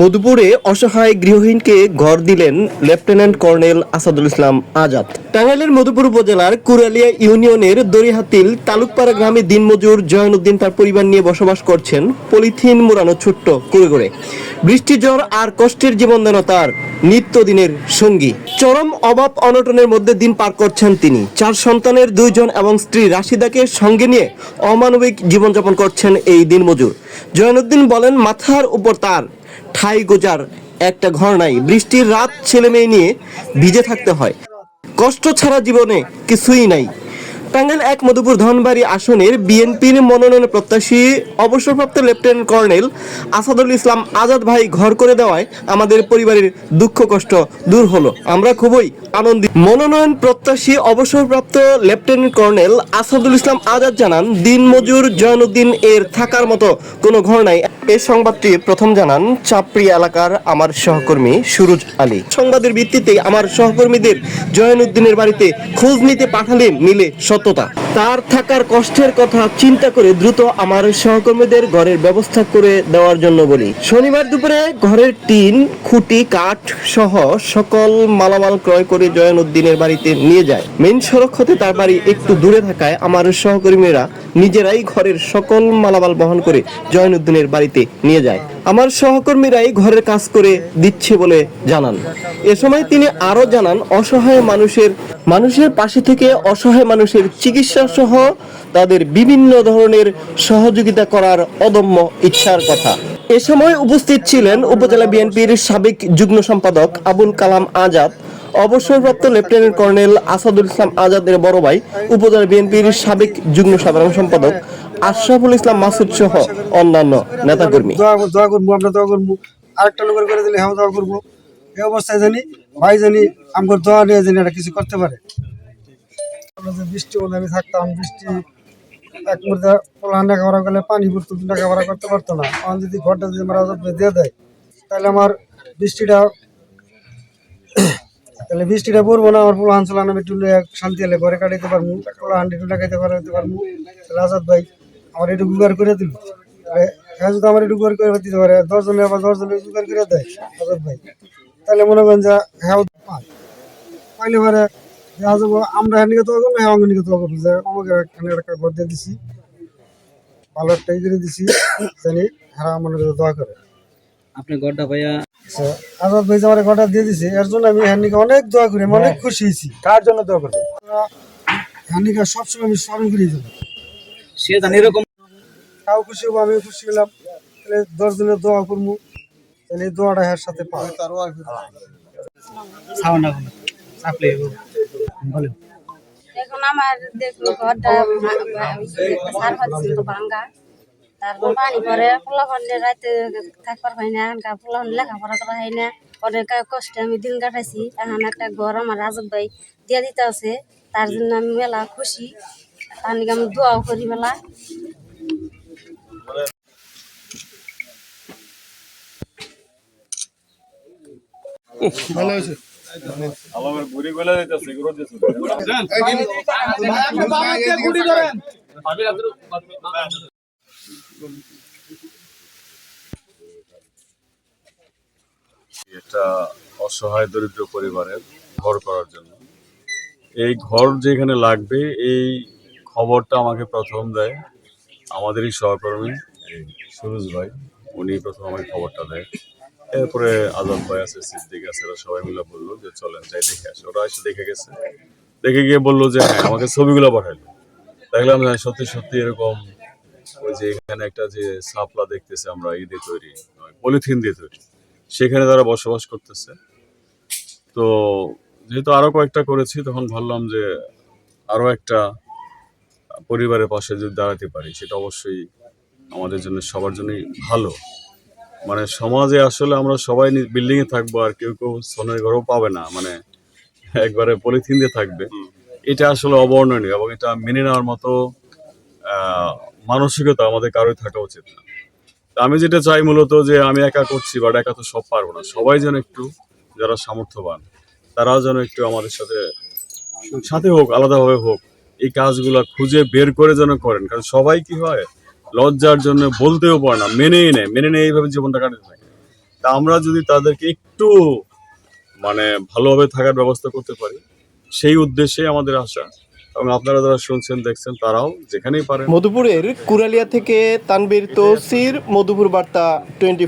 মধুপুরে অসহায় গৃহহীনকে ঘর দিলেন লেফটেন্যান্ট কর্নেল আসাদুল ইসলাম আজাদ। টাঙ্গাইলের মধুপুর উপজেলার কুরালিয়া ইউনিয়নের দরিহাতিল তালুকপাড়া গ্রামে দিনমজুর জয়নুদ্দিন তার পরিবার নিয়ে বসবাস করছেন পলিথিন মোড়ানো ছোট্ট করে করে বৃষ্টি জ্বর আর কষ্টের জীবন যেন তার নিত্যদিনের সঙ্গী। চরম অভাব অনটনের মধ্যে দিন পার করছেন তিনি। চার সন্তানের দুইজন এবং স্ত্রী রাশিদাকে সঙ্গে নিয়ে অমানবিক জীবনযাপন করছেন এই দিনমজুর। জয়নুদ্দিন বলেন, মাথার উপর তার ঠাই গোজার একটা ঘর নাই। বৃষ্টির রাত ছেলে মেয়ে নিয়ে ভিজে থাকতে হয়। কষ্ট ছাড়া জীবনে কিছুই নাই। টাঙ্গাইল এক মধুপুর ধনবাড়ি আসনের বিএনপির মনোনয়ন প্রত্যাশী অবসরপ্রাপ্ত লেফটেন্যান্ট কর্নেল আসাদুল ইসলাম আজাদ ভাই ঘর করে দেওয়ায় আমাদের পরিবারের দুঃখ কষ্ট দূর হলো। আমরা খুবই আনন্দিত। মনোনয়ন প্রত্যাশী অবসরপ্রাপ্ত লেফটেন্যান্ট কর্নেল আসাদুল ইসলাম আজাদ জানান, দিনমজুর জয়নুদ্দিন এর থাকার মতো কোনো ঘর নাই। এই সংবাদটি প্রথম জানান চাপড়ি এলাকার আমার সহকর্মী সুরুজ আলী। সংবাদের ভিত্তিতে আমার সহকর্মীদের জয়নুদ্দিনের বাড়িতে খোঁজ নিতে পাঠালেন মিলে সত্যতা। তার থাকার কষ্টের কথা চিন্তা করে দ্রুত আমার সহকর্মীদের ঘরের ব্যবস্থা করে দেওয়ার জন্য বলি। শনিবার দুপুরে ঘরের টিন, খুঁটি, কাঠ সহ সকল মালামাল ক্রয় করে জয়নুদ্দিনের বাড়িতে নিয়ে যায়। মেন সড়ক হতে তার বাড়ি একটু দূরে থাকায় আমার সহকর্মীরা নিজেরাই ঘরের সকল মালামাল বহন করে জয়ন উদ্দিনের বাড়িতে নিয়ে যায়। আমার সহকর্মীরাই ঘরের কাজ করে দিচ্ছে বলে জানান। এ সময় তিনি আরও জানান, অসহায় মানুষের মানুষের পাশে থেকে অসহায় মানুষের চিকিৎসা সহ তাদের বিভিন্ন ধরনের সহযোগিতা করার অদম্য ইচ্ছার কথা। এ সময় উপস্থিত ছিলেন উপজেলা বিএনপির সাবেক যুগ্ম সম্পাদক আবুল কালাম আজাদ, অবসরপ্রাপ্ত লেফটেন্যান্ট কর্নেল আসাদুল ইসলাম আজাদের বড় ভাই, উপজেলা বিএনপির সাবেক যুগ্ম সাধারণ সম্পাদক আশরাফুল ইসলাম, মাসুদ সহ অন্যান্য নেতাকর্মী। দোয়া করব আমরা দোয়া করব। আরেকটা লোকের করে দিলে হ্যাঁ দোয়া করব। এই অবস্থায় জানি, ভাই জানি আমার দোয়া নিয়ে জানি এটা কিছু করতে পারে। বৃষ্টি হলে আমি থাকতাম, বৃষ্টি এক মুহূর্তে পোলান লেখাপড়া করলে পানি পড়তো লেখাপড়া করতে পারতো না। আমার যদি ঘরটা যদি আমার আজাদ দিয়ে দেয়, তাহলে আমার বৃষ্টিটা তাহলে বৃষ্টিটা পড়ব না, আমার পোলাহান চলান আমি একটু শান্তি হলে ঘরে কাটাইতে পারব পোলাহান একটু লাগাইতে পারাইতে পারব। আজাদ ভাই আমার একটু গুগার করে দিল। হ্যাঁ যদি আমার একটু গুগার করে দিতে পারে দশজনে আবার দশজনে গুগার করে দেয় আজাদ ভাই। তাহলে মনে করেন যে হ্যাঁ পাইলে পারে আমরা হ্যাঁ নিকে তো করব হ্যাঁ তো যে আমাকে এখানে একটা ঘর দিয়ে দিছি। ভালো একটা করে দিছি জানি হ্যাঁ মনে করে দোয়া করে। আপনি গড্ডা ভাইয়া আচ্ছা, আজাদ ভাই যে আমার ঘরটা দিয়ে দিছে এর জন্য আমি হ্যান্ডিকে অনেক দোয়া করি অনেক খুশি হয়েছি। কার জন্য দোয়া করবে? হ্যান্ডিকা সবসময় আমি স্মরণ করি যাব সে জানি এরকম তাও খুশি হব আমিও খুশি হলাম। তাহলে দশ দিনের দোয়া করব তাহলে এই দোয়াটা এর সাথে পাই সাউন্ড না চাপলে এখন আমার দেখল ঘরটা সার হচ্ছিল তো ভাঙ্গা। তারপর পানি পরে পোলা পানি রাতে থাকবার হয় না এখানকার পোলা পানি লেখাপড়া করা হয় না। অনেক কষ্টে আমি দিন কাটাইছি এখন একটা ঘর আমার রাজব ভাই দিয়ে দিতে আছে। তার জন্য আমি মেলা খুশি। তার নাকি আমি দোয়াও করি মেলা। এটা অসহায় দরিদ্র পরিবারের ঘর করার জন্য। এই ঘর যেখানে লাগবে এই খবরটা আমাকে প্রথম দেয় আমাদেরই সহকর্মী সুরজ ভাই। উনি প্রথম আমাকে খবরটা দেয়। এরপরে আজম ভাই আছে, সিদ্দিক আছে, এরা সবাই মিলে বলল যে চলেন যাই, দেখে আসি। ওরা এসে দেখে গেছে। দেখে গিয়ে বলল যে হ্যাঁ আমাকে ছবিগুলো পাঠাইলো। দেখলাম যে সত্যি সত্যি এরকম ওই যে এখানে একটা যে সাপলা দেখতেছে আমরা দিয়ে তৈরি পলিথিন দিয়ে তৈরি। সেখানে তারা বসবাস করতেছে। তো যেহেতু আরও কয়েকটা করেছি, তখন ভাবলাম যে আরও একটা পরিবারের পাশে যদি দাঁড়াতে পারি, সেটা অবশ্যই আমাদের জন্য, সবার জন্যই ভালো। মানে সমাজে আসলে আমরা সবাই বিল্ডিং এ থাকব আর কেউ কেউ সোনের ঘরও পাবে না মানে একবারে পলিথিন দিয়ে থাকবে। এটা আসলে অবর্ণনীয় এবং এটা মেনে নেওয়ার মতো মানসিকতা আমাদের কারোই থাকা উচিত না। আমি যেটা চাই মূলত যে আমি একা করছি বাট একা তো সব পারব না। সবাই যেন একটু যারা সামর্থ্যবান তারাও যেন একটু আমাদের সাথে সাথে হোক আলাদাভাবে হোক এই কাজগুলো খুঁজে বের করে যেন করেন। কারণ সবাই কি হয় লজ্জার জন্য বলতেও পারে না, মেনেই নেয়, মেনে নেয় এইভাবে জীবনটা কাটাতে থাকে। তা আমরা যদি তাদেরকে একটু মানে ভালোভাবে থাকার ব্যবস্থা করতে পারি, সেই উদ্দেশ্যে আমাদের আশা, এবং আপনারা যারা শুনছেন, দেখছেন, তারাও যেখানেই পারেন। মধুপুরের কুরালিয়া থেকে তানবীর তৌসির, মধুপুর বার্তা টোয়েন্টি